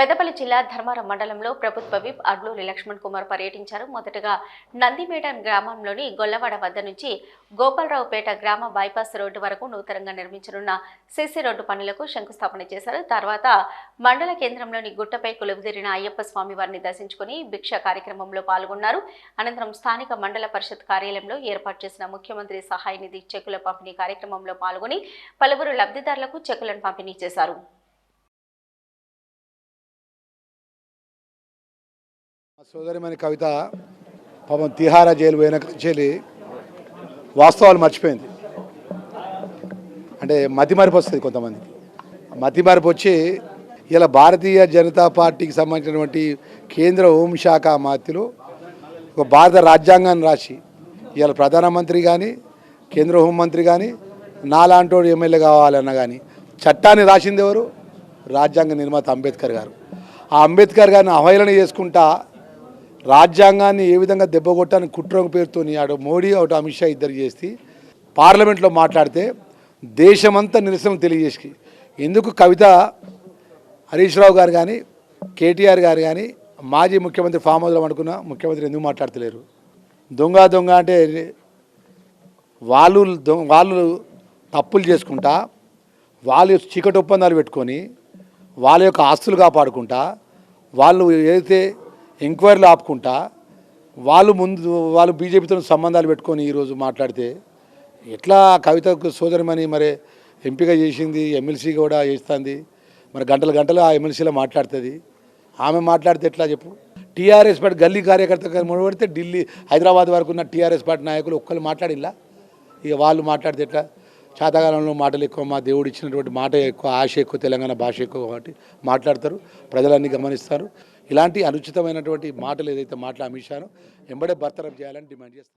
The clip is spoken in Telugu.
పెద్దపల్లి జిల్లా ధర్మారం మండలంలో ప్రభుత్వ విప్ అడ్లూరి లక్ష్మణ్ కుమార్ పర్యటించారు. మొదటగా నందిమేడన్ గ్రామంలోని గొల్లవాడ వద్ద నుంచి గోపాలరావుపేట గ్రామ బైపాస్ రోడ్డు వరకు నూతనంగా నిర్మించనున్న సిసి రోడ్డు పనులకు శంకుస్థాపన చేశారు. తర్వాత మండల కేంద్రంలోని గుట్టపై కొలువుదీరిన అయ్యప్ప స్వామి వారిని దర్శించుకుని భిక్ష కార్యక్రమంలో పాల్గొన్నారు. అనంతరం స్థానిక మండల పరిషత్ కార్యాలయంలో ఏర్పాటు చేసిన ముఖ్యమంత్రి సహాయ నిధి చెక్కుల పంపిణీ కార్యక్రమంలో పాల్గొని పలువురు లబ్ధిదారులకు చెక్కులను పంపిణీ చేశారు. మా కవిత పాపం తిహారా జైలు పోయిన చెల్లి వాస్తవాలు మర్చిపోయింది. అంటే మతి మరిపి వస్తుంది కొంతమందికి. మతి మరిపి వచ్చి ఇలా భారతీయ జనతా పార్టీకి సంబంధించినటువంటి కేంద్ర హోంశాఖ మాత్యులు ఒక భారత రాజ్యాంగాన్ని రాసి ఇవాళ ప్రధానమంత్రి కానీ కేంద్ర హోంమంత్రి కానీ నాలాంటోడు ఎమ్మెల్యే కావాలన్నా కానీ చట్టాన్ని రాసింది ఎవరు? రాజ్యాంగ నిర్మాత అంబేద్కర్ గారు. ఆ అంబేద్కర్ గారిని అవహేళన చేసుకుంటా రాజ్యాంగాన్ని ఏ విధంగా దెబ్బకొట్టని కుట్ర పేరుతోని ఆడు మోడీ ఒకటి అమిత్ షా ఇద్దరు చేసి పార్లమెంట్లో మాట్లాడితే దేశమంతా నిరసన తెలియజేసి ఎందుకు కవిత హరీష్ రావు గారు కానీ కేటీఆర్ గారు కానీ మాజీ ముఖ్యమంత్రి ఫామ్ హౌస్లో అనుకున్న ముఖ్యమంత్రి ఎందుకు మాట్లాడతలేరు? దొంగ దొంగ అంటే వాళ్ళు దొంగ వాళ్ళు తప్పులు చేసుకుంటా వాళ్ళు చీకటి ఒప్పందాలు పెట్టుకొని వాళ్ళ యొక్క ఆస్తులు కాపాడుకుంటా వాళ్ళు ఏదైతే ఎంక్వైరీలు ఆపుకుంటా వాళ్ళు ముందు వాళ్ళు బీజేపీతో సంబంధాలు పెట్టుకొని ఈరోజు మాట్లాడితే ఎట్లా కవితకు సోదరమని మరి ఎంపీగా చేసింది ఎమ్మెల్సీ కూడా చేస్తుంది మరి గంటల గంటలు ఆ ఎమ్మెల్సీలో మాట్లాడుతుంది. ఆమె మాట్లాడితే ఎట్లా చెప్పు? టీఆర్ఎస్ పార్టీ గల్లీ కార్యకర్త మొదలుపెడితే ఢిల్లీ హైదరాబాద్ వరకు ఉన్న టీఆర్ఎస్ పార్టీ నాయకులు ఒక్కరు మాట్లాడిలా ఇక వాళ్ళు మాట్లాడితే ఎట్లా? శాతకాలంలో మాటలు ఎక్కువ మా దేవుడు ఇచ్చినటువంటి మాట ఎక్కువ ఆశ ఎక్కువ తెలంగాణ భాష ఎక్కువ కాబట్టి మాట్లాడతారు ప్రజలన్నీ గమనిస్తారు. ఇలాంటి అనుచితమైనటువంటి మాటలు ఏదైతే మాటలు అమిత్ షాను ఎంబడే చేయాలని డిమాండ్ చేస్తారు